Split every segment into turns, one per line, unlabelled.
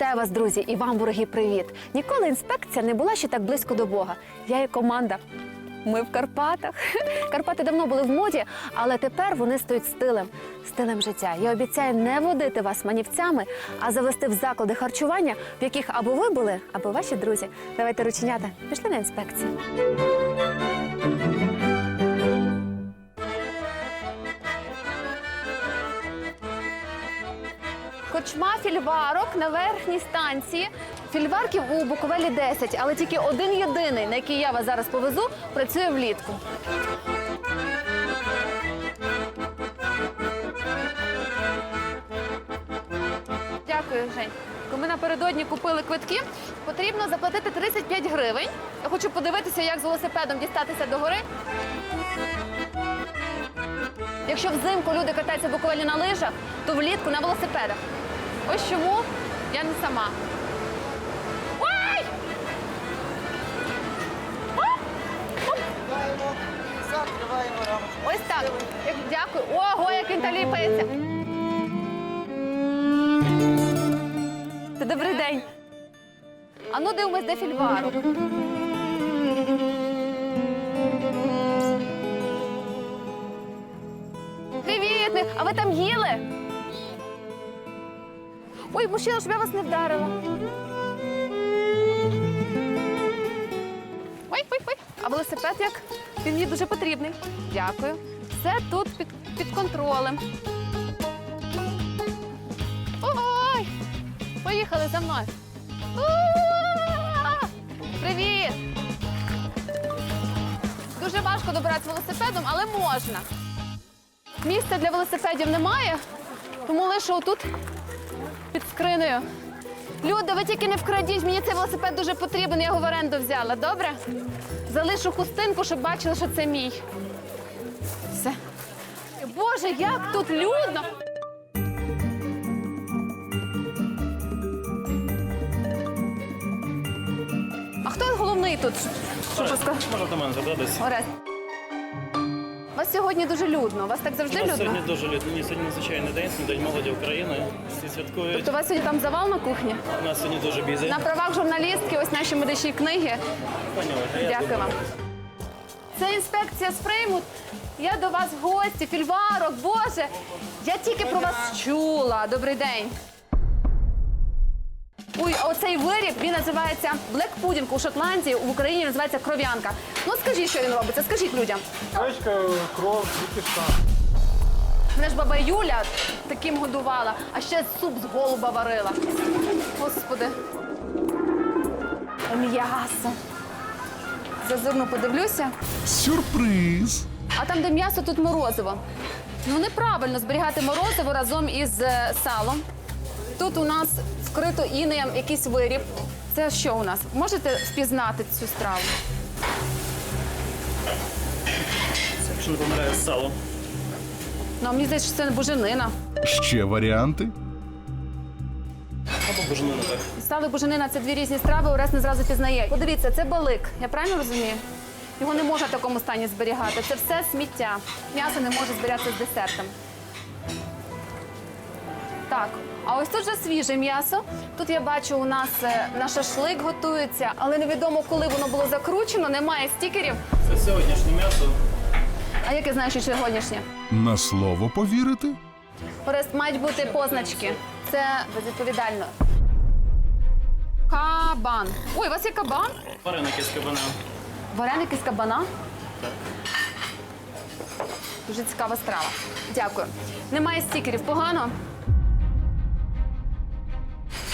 Вітаю вас, друзі, і вам, вороги, привіт! Ніколи інспекція не була ще так близько до Бога. Я і команда. Ми в Карпатах. Карпати давно були в моді, але тепер вони стають стилем, стилем життя. Я обіцяю не водити вас манівцями, а завести в заклади харчування, в яких або ви були, або ваші друзі. Давайте рученята. Пішли на інспекцію. Корчма фільварок на верхній станції. Фільварків у Буковелі 10, але тільки один єдиний, на який я вас зараз повезу, працює влітку. Дякую, Жень. Ми напередодні купили квитки. Потрібно заплатити 35 гривень. Я хочу подивитися, як з велосипедом дістатися до гори. Якщо взимку люди катаються Буковелі на лижах, то влітку на велосипедах. Ось чому я не сама. Ой!
Закриваємо, рамочку.
Ось так. Як- Дякую. Ого, як він та ліпається. Добрий день. А ну дивимось, де фільварок. Ви там їли? Ой, мужчина, щоб я вас не вдарила. Ой, ой, ой. А велосипед як? Він мені дуже потрібний. Дякую. Все тут під, під контролем. Ой! Поїхали за мною. Привіт! Дуже важко добиратися велосипедом, але можна. Місця для велосипедів немає, тому лише отут під скринею. Люди, ви тільки не вкрадіть, мені цей велосипед дуже потрібен, я його в оренду взяла, добре? Залишу хустинку, щоб бачили, що це мій. Все. Боже, як тут людно! А хто головний тут? Що?
Можна до мене задатись.
Вас сьогодні дуже людно. У вас так завжди
У нас
людно?
сьогодні дуже літньо. Ні, Сьогодні надзвичайний день, День молоді України. Всі святкують.
Тобто у вас сьогодні там завал на кухні?
У нас сьогодні дуже бізі.
На правах журналістки, ось наші медичні книги.
Я
Дякую вам. Це інспекція сприймуть. Я до вас в гості, фільварок, Боже. Я тільки про вас чула. Добрий день. Ой, оцей виріб він називається Black Pudding у Шотландії, в Україні називається кров'янка. Ну скажіть, що він робиться, скажіть людям.
Гречка, кров, кипішка.
Мене ж баба Юля таким годувала, а ще суп з голуба варила. Господи. М'ясо. Зазирно подивлюся.
Сюрприз!
А там, де м'ясо, тут морозиво. Ну неправильно зберігати морозиво разом із е, салом. Тут у нас вкрито інеєм якийсь виріб. Це що у нас? Можете впізнати цю страву?
Це, якщо не помиляю, сало.
Ну, а мені здається, що це буженина.
Ще варіанти?
Або буженина так.
Сало і буженина це дві різні страви, Орест не зразу пізнає. Подивіться, це балик. Я правильно розумію? Його не можна в такому стані зберігати. Це все сміття. М'ясо не може зберігатися з десертом. Так, а ось тут вже свіже м'ясо. Тут я бачу, у нас е, на шашлик готується, але невідомо, коли воно було закручено, немає стікерів.
Це сьогоднішнє м'ясо.
А як я знаю, що сьогоднішнє?
На слово повірити?
Орест, мають бути позначки. Це безвідповідально. Кабан. Ой, у вас є кабан?
Вареники з кабана.
Вареники з кабана. Дуже цікава страва. Дякую. Немає стікерів. Погано.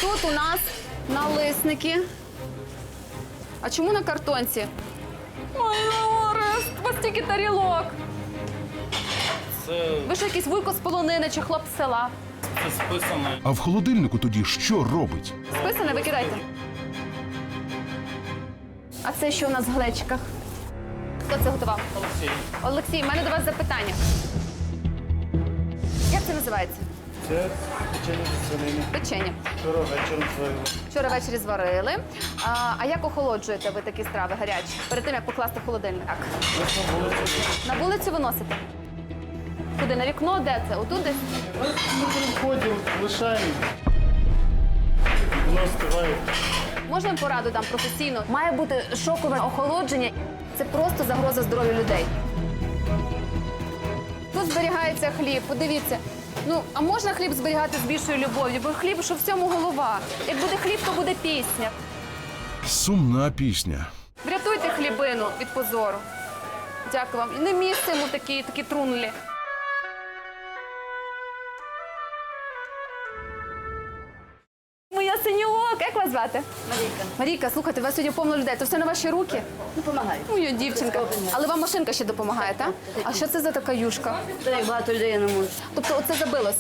Тут у нас налисники. А чому на картонці? Ой, Орест, у вас тільки тарілок.
Це,
Ви ж якийсь вуйко з полонини чи хлоп з села.
це списане.
А в холодильнику тоді що робить?
Списане, викидайте. А це що у нас в глечиках? Хто це готував?
Олексій.
Олексій, в мене до вас запитання. Як це називається?
Це печення зі свинини.
Печення.
Вчора вечором зварили.
Вчора ввечері зварили. А, а як охолоджуєте ви такі страви гарячі? Перед тим, як покласти в холодильник? Так.
Ось на вулиці.
На вулицю виносите? Куди? На вікно? Де це? Отут десь?
Ми входимо, лишаємо. Воно співає.
Можна пораду дам професійно? Має бути шокове охолодження. Це просто загроза здоров'ю людей. Тут зберігається хліб. Подивіться. Ну, а можна хліб зберігати з більшою любов'ю? Бо хліб, що в цьому голова. Як буде хліб, то буде пісня.
Сумна пісня.
Врятуйте хлібину від позору. Дякую вам. І не місце йому такі, такі трунлі. Вас звати?
Марійка,
Марійка, слухайте, у вас сьогодні повно людей. То все на ваші руки?
допомагай.
Моя дівчинка. Але вам машинка ще допомагає, так? А що це за така юшка?
Та й багато людей не можу.
Тобто оце забилось.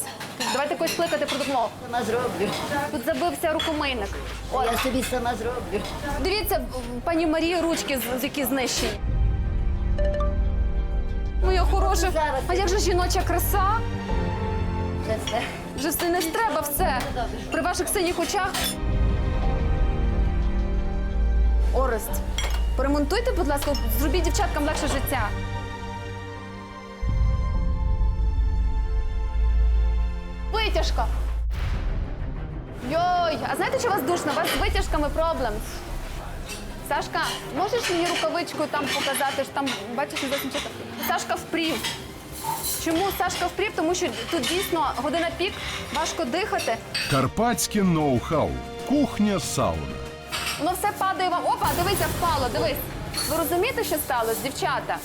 Давайте когось кликати про допомогу.
Сама зроблю.
Тут забився рукомийник. О,
Я собі сама зроблю.
дивіться, пані Марії ручки, з- з- які знищені. Моя хороша.
Зараз.
А як же жіноча краса?
Це все.
Вже все не треба все. При ваших синіх очах. Орест, поремонтуйте, будь ласка, зробіть дівчаткам легше життя. Витяжка. Йой, а знаєте, що у вас душно? У вас з витяжками проблем. Сашка, можеш мені рукавичку там показати, що там, бачиш, не зовсім чисто. Сашка впрів. Чому Сашка впрів? Тому що тут дійсно година пік, важко дихати.
Карпатське ноу-хау. Кухня сауна.
Воно все падає вам. Опа, дивися, впало, дивись. Ви розумієте, що сталося, дівчата?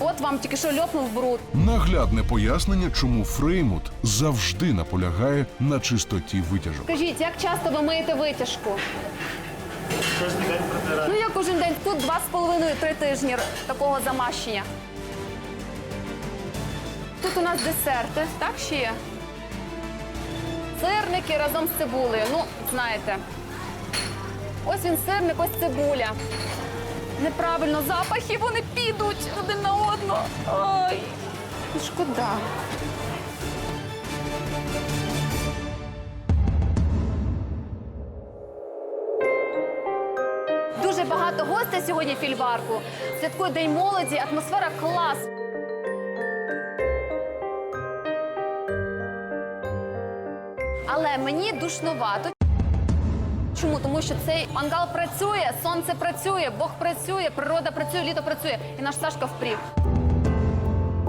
От вам тільки що льопнув бруд.
Наглядне пояснення, чому Фреймут завжди наполягає на чистоті витяжок.
Скажіть, як часто ви миєте витяжку?
Кожен день протирає.
Ну я кожен день тут два з половиною три тижні такого замащення. Тут у нас десерти, так ще є? Сирники разом з цибулею. Ну, знаєте. Ось він сирник, ось цибуля. Неправильно, запахи вони підуть один на одного. Ой, шкода. Дуже багато гостей сьогодні в фільварку. Святкує День молоді, атмосфера клас. Але мені душновато. Чому? Тому що цей мангал працює, сонце працює, Бог працює, природа працює, літо працює. І наш Сашка впрів.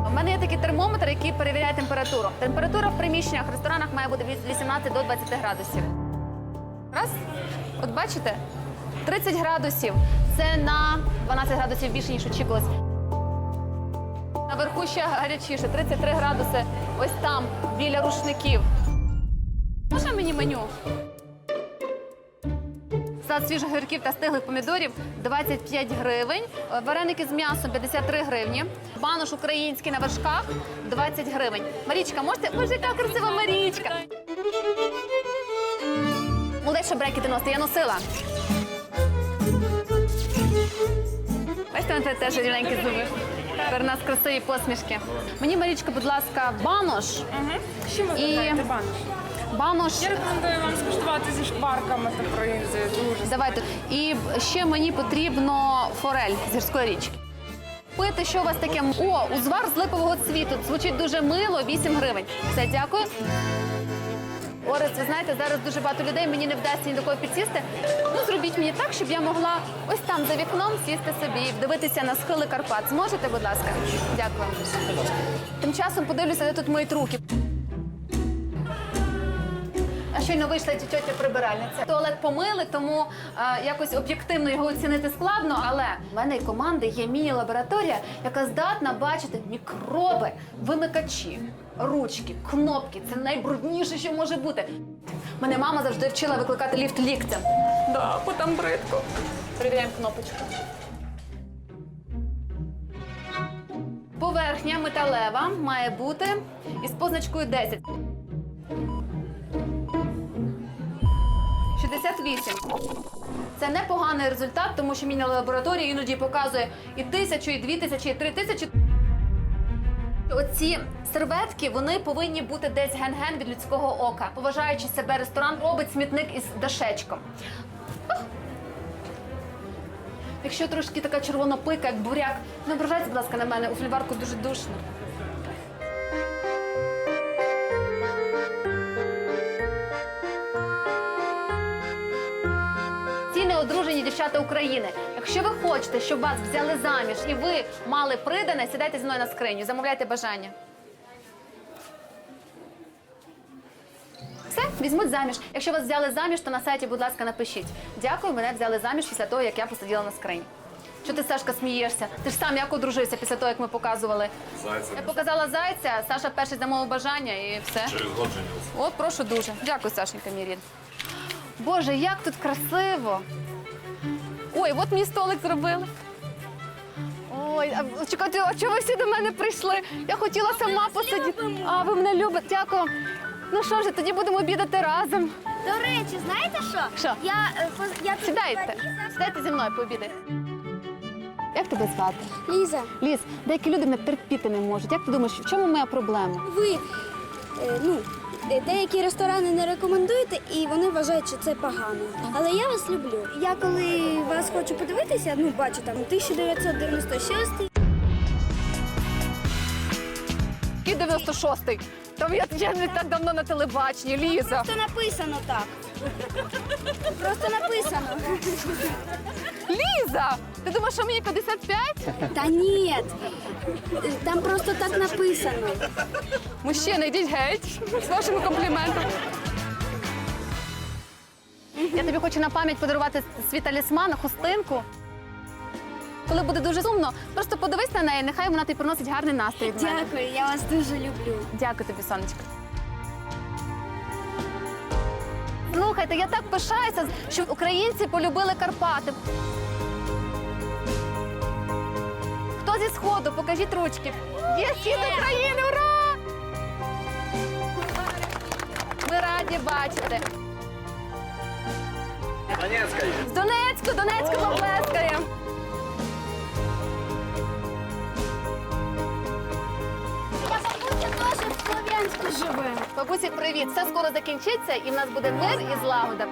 У мене є такий термометр, який перевіряє температуру. Температура в приміщеннях, в ресторанах має бути від 18 до 20 градусів. Раз. От бачите? 30 градусів. Це на 12 градусів більше, ніж очікувалось. Наверху ще гарячіше, 33 градуси. Ось там, біля рушників. Можна мені меню? Сад свіжих гірків та стиглих помідорів 25 гривень. Вареники з м'ясом 53 гривні. Банош український на вершках 20 гривень. Марічка, можете? Боже, яка красива Марічка. Молодець, що брекети носити, я носила. Бачите, вона теж рівненькі зуби. Тепер у нас красиві посмішки. Мені, Марічка, будь ласка, банош.
Що ви
І-
банош?
Банош.
Я рекомендую вам скуштувати зі шкварками та бринзою. Дуже
Давайте. І ще мені потрібно форель з гірської річки. Пити, що у вас таке? О, узвар з липового цвіту. Звучить дуже мило, 8 гривень. Все, дякую. Орес, ви знаєте, зараз дуже багато людей, мені не вдасться ні до кого підсісти. Ну, зробіть мені так, щоб я могла ось там за вікном сісти собі і дивитися на схили Карпат. Зможете, будь ласка? Дякую. Тим часом подивлюся, де тут мої руки. Щойно вийшла тітьотя прибиральниця. Туалет помили, тому е, якось об'єктивно його оцінити складно. Але в мене і команди є міні-лабораторія, яка здатна бачити мікроби, вимикачі, ручки, кнопки. Це найбрудніше, що може бути. Мене мама завжди вчила викликати ліфт ліктем. Да, бо там бридко. Перевіряємо кнопочку. Поверхня металева має бути із позначкою 10. 68. Це непоганий результат, тому що міні-лабораторія іноді показує і тисячу, і дві тисячі, і три тисячі. Оці серветки вони повинні бути десь ген-ген від людського ока. Поважаючи себе, ресторан робить смітник із дашечком. Якщо трошки така червона пика, як буряк, не ображайтеся, будь ласка, на мене. У фільварку дуже душно. Дівчата України. Якщо ви хочете, щоб вас взяли заміж і ви мали придане, сідайте зі мною на скриню, замовляйте бажання. Все, візьмуть заміж. Якщо вас взяли заміж, то на сайті, будь ласка, напишіть. Дякую, мене взяли заміж після того, як я посиділа на скрині. Що ти, Сашка, смієшся? Ти ж сам як одружився після того, як ми показували. Я показала зайця, Саша перший замовив бажання і все. Через год женився. От, прошу дуже. Дякую, Сашенька, мій рід. Боже, як тут красиво. Ой, от мій столик зробили. Ой, а, чекайте, а чого ви всі до мене прийшли? Я хотіла сама посидіти. А, ви мене любите. Дякую. Ну що ж, тоді будемо обідати разом.
До речі, знаєте що?
Що?
Я, е, поз- я тут
Сідайте.
Ліза.
Сідайте зі мною пообідати. Як тебе звати?
Ліза,
Ліс, деякі люди мене терпіти не можуть. Як ти думаєш, в чому моя проблема?
ви е, ну, деякі ресторани не рекомендуєте, і вони вважають, що це погано. Але я вас люблю. Я коли вас хочу подивитися, ну бачу там 1996
І 96-й. Там я, я не так давно на телебаченні, Ліза.
Просто написано так. Просто написано.
Ліза! Ти думаєш, що мені 55?
Та ні. Там просто так написано.
Мужчина, йдіть геть з вашими компліментами. Я тобі хочу на пам'ять подарувати свій талісман, хустинку. Коли буде дуже сумно, просто подивись на неї, нехай вона тобі приносить гарний настрій.
Дякую, я вас дуже люблю.
Дякую тобі, сонечко. Слухайте, я так пишаюся, що українці полюбили Карпати. Хто зі сходу? Покажіть ручки. Є схід України! Ура! Ми раді бачити. З Донецьку, Донецьку поплескаємо.
Слов'янську живе.
Бабусі, привіт! Все скоро закінчиться і в нас буде мир і злагода.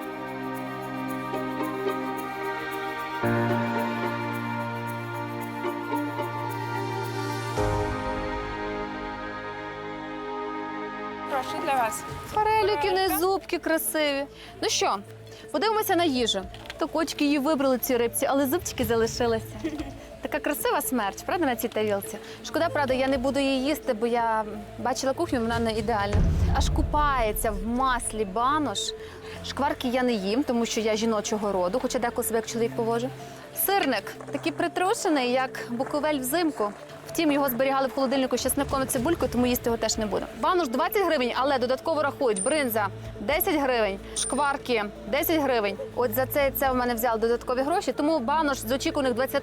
Прошу для вас.
Форелюки, не зубки красиві. Ну що, подивимося на їжу. То кочки її вибрали ці рибці, але зубчики залишилися. Така красива смерть, правда, на цій тарілці? Шкода, правда, я не буду її їсти, бо я бачила кухню, вона не ідеальна. Аж купається в маслі банош. Шкварки я не їм, тому що я жіночого роду, хоча деколи себе як чоловік повожу. Сирник такий притрушений, як буковель взимку. Втім, його зберігали в холодильнику з чесником і цибулькою, тому їсти його теж не буду. Банош 20 гривень, але додатково рахують бринза 10 гривень, шкварки 10 гривень. От за це це в мене взяли додаткові гроші. Тому банош з очікуваних 20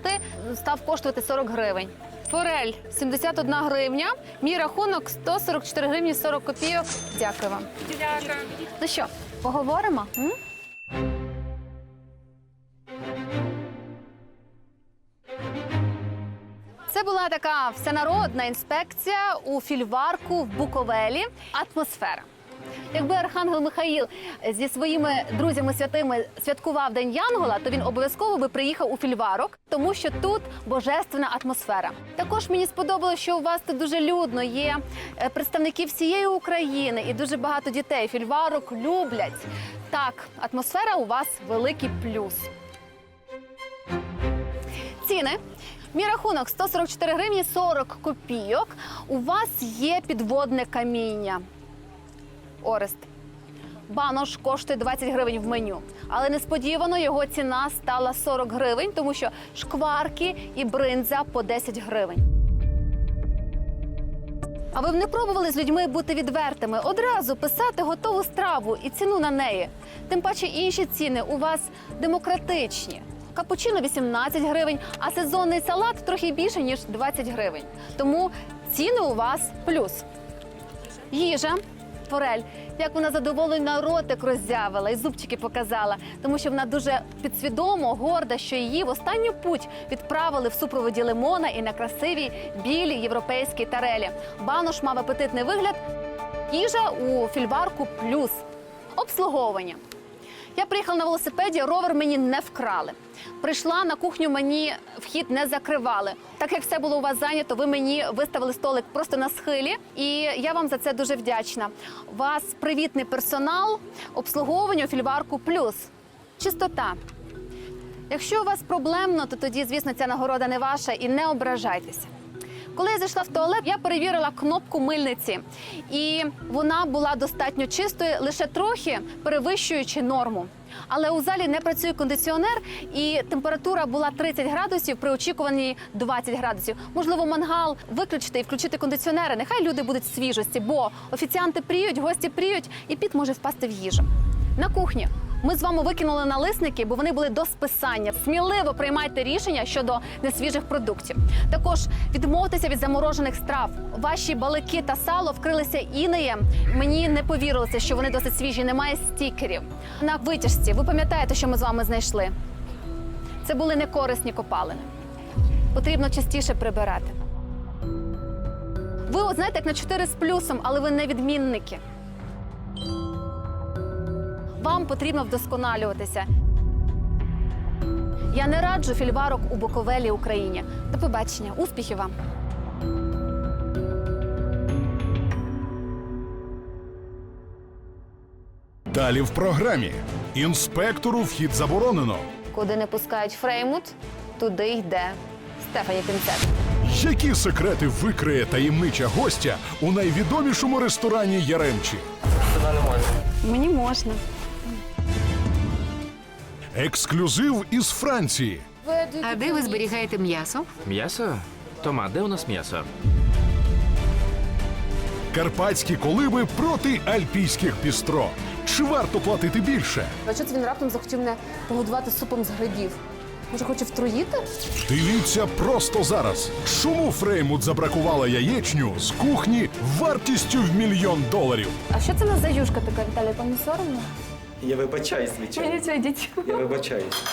став коштувати 40 гривень. Форель 71 гривня. Мій рахунок 144 гривні 40 копійок. Дякую вам.
Дякую.
Ну що, поговоримо? М? Це була така всенародна інспекція у фільварку в Буковелі. Атмосфера. Якби Архангел Михаїл зі своїми друзями святими святкував День Янгола, то він обов'язково би приїхав у фільварок, тому що тут божественна атмосфера. Також мені сподобалося, що у вас тут дуже людно є е, представники всієї України і дуже багато дітей. Фільварок люблять. Так, атмосфера у вас великий плюс. Ціни. Мій рахунок 144 гривні 40 копійок. У вас є підводне каміння. Орест. Банош коштує 20 гривень в меню. Але несподівано його ціна стала 40 гривень, тому що шкварки і бринза по 10 гривень. А ви б не пробували з людьми бути відвертими, одразу писати готову страву і ціну на неї. Тим паче інші ціни у вас демократичні. Капучино 18 гривень, а сезонний салат трохи більше ніж 20 гривень. Тому ціни у вас плюс. Їжа. Форель, як вона задоволена ротик роззявила і зубчики показала, тому що вона дуже підсвідомо горда, що її в останню путь відправили в супроводі лимона і на красивій білій європейській тарелі. Банош мав апетитний вигляд. Їжа у фільварку плюс обслуговування. Я приїхала на велосипеді, ровер мені не вкрали. Прийшла на кухню, мені вхід не закривали. Так як все було у вас зайнято, ви мені виставили столик просто на схилі, і я вам за це дуже вдячна. У вас привітний персонал, обслуговування у фільварку плюс чистота. Якщо у вас проблемно, то тоді, звісно, ця нагорода не ваша і не ображайтеся. Коли я зайшла в туалет, я перевірила кнопку мильниці, і вона була достатньо чистою, лише трохи перевищуючи норму. Але у залі не працює кондиціонер, і температура була 30 градусів при очікуванні 20 градусів. Можливо, мангал виключити і включити кондиціонери. Нехай люди будуть свіжості, бо офіціанти пріють, гості пріють, і піт може впасти в їжу. На кухні ми з вами викинули налисники, бо вони були до списання. Сміливо приймайте рішення щодо несвіжих продуктів. Також відмовтеся від заморожених страв. Ваші балики та сало вкрилися інеєм. Мені не повірилося, що вони досить свіжі. Немає стікерів. На витяжці ви пам'ятаєте, що ми з вами знайшли? Це були некорисні копалини. Потрібно частіше прибирати. Ви от знаєте, як на 4 з плюсом, але ви не відмінники. Вам потрібно вдосконалюватися. Я не раджу фільварок у Буковелі Україні. До побачення, успіхів вам!
Далі в програмі. Інспектору вхід заборонено.
Куди не пускають Фреймут, туди йде Стефані Пінцет.
Які секрети викриє таємнича гостя у найвідомішому ресторані Яремчі?
Мені можна.
Ексклюзив із Франції.
А де ви зберігаєте м'ясо?
М'ясо? Тома, де у нас м'ясо?
Карпатські колиби проти альпійських пістро. Чи варто платити більше?
А що це він раптом захотів мене погодувати супом з грибів? Може, хоче втруїти?
Дивіться просто зараз. Чому Фреймут забракувала яєчню з кухні вартістю в мільйон доларів?
А що це у нас за юшка така, Віталій? Не соромно?
Я вибачаюсь, звичайно.
Мені це йдіть.
Я вибачаюсь.